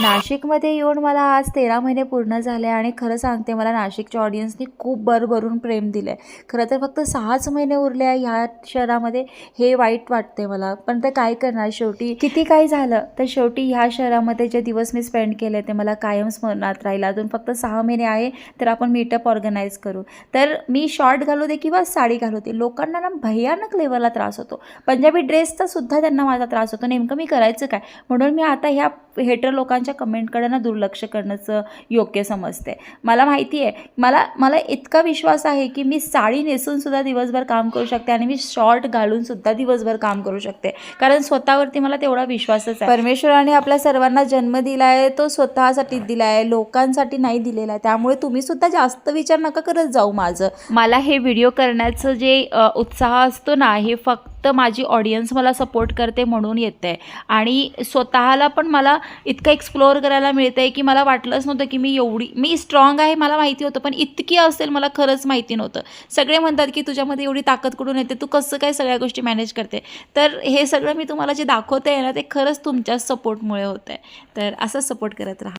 नाशिकमध्ये येऊन मला आज तेरा महिने पूर्ण झाले आणि खरं सांगते मला नाशिकच्या ऑडियन्सनी खूप भरभरून प्रेम दिलं आहे खरं तर फक्त सहाच महिने उरले आहे ह्या शहरामध्ये हे वाईट वाटते मला. पण ते काय करणार शेवटी? किती काही झालं तर शेवटी ह्या शहरामध्ये जे दिवस मी स्पेंड केले ते मला कायम स्मरणात राहील. अजून फक्त सहा महिने आहे तर आपण मीटअप ऑर्गनाईज करू. तर मी शॉर्ट घालू दे किंवा साडी घालू दे लोकांना ना भयानक लेवलला त्रास होतो. पंजाबी ड्रेसचा सुद्धा त्यांना माझा त्रास होतो. नेमकं मी करायचं काय? म्हणून मी आता ह्या हेटर लोकांच्या कमेंटकडे ना दुर्लक्ष करण्याचं योग्य समजते. मला माहिती आहे मला मला इतका विश्वास आहे की मी साडी नेसून सुद्धा दिवसभर काम करू शकते आणि मी शॉर्ट घालून सुद्धा दिवसभर काम करू शकते. कारण स्वतःवरती मला तेवढा विश्वासच आहे. परमेश्वराने आपल्या सर्वांना जन्म दिला आहे तो स्वतःसाठी दिला आहे लोकांसाठी नाही दिलेला आहे त्यामुळे तुम्ही सुद्धा जास्त विचार नका करत जाऊ माझं. मला हे व्हिडिओ करण्याचं जे उत्साह असतो ना हे फक्त माझी ऑडियन्स मला सपोर्ट करते म्हणून येते आहे आणि स्वतःला पण मला इतकं एक्सप्लोअर करायला मिळतं आहे की मला वाटलंच नव्हतं की मी एवढी मी स्ट्रॉंग आहे मला माहिती होतं पण इतकी असेल मला खरंच माहिती नव्हतं. सगळे म्हणतात की तुझ्यामध्ये एवढी ताकद कुठून येते तू कसं काय सगळ्या गोष्टी मॅनेज करते? तर हे सगळं मी तुम्हाला जे दाखवते आहे ना ते खरंच तुमच्याच सपोर्टमुळे होतं आहे तर असं सपोर्ट करत राहा.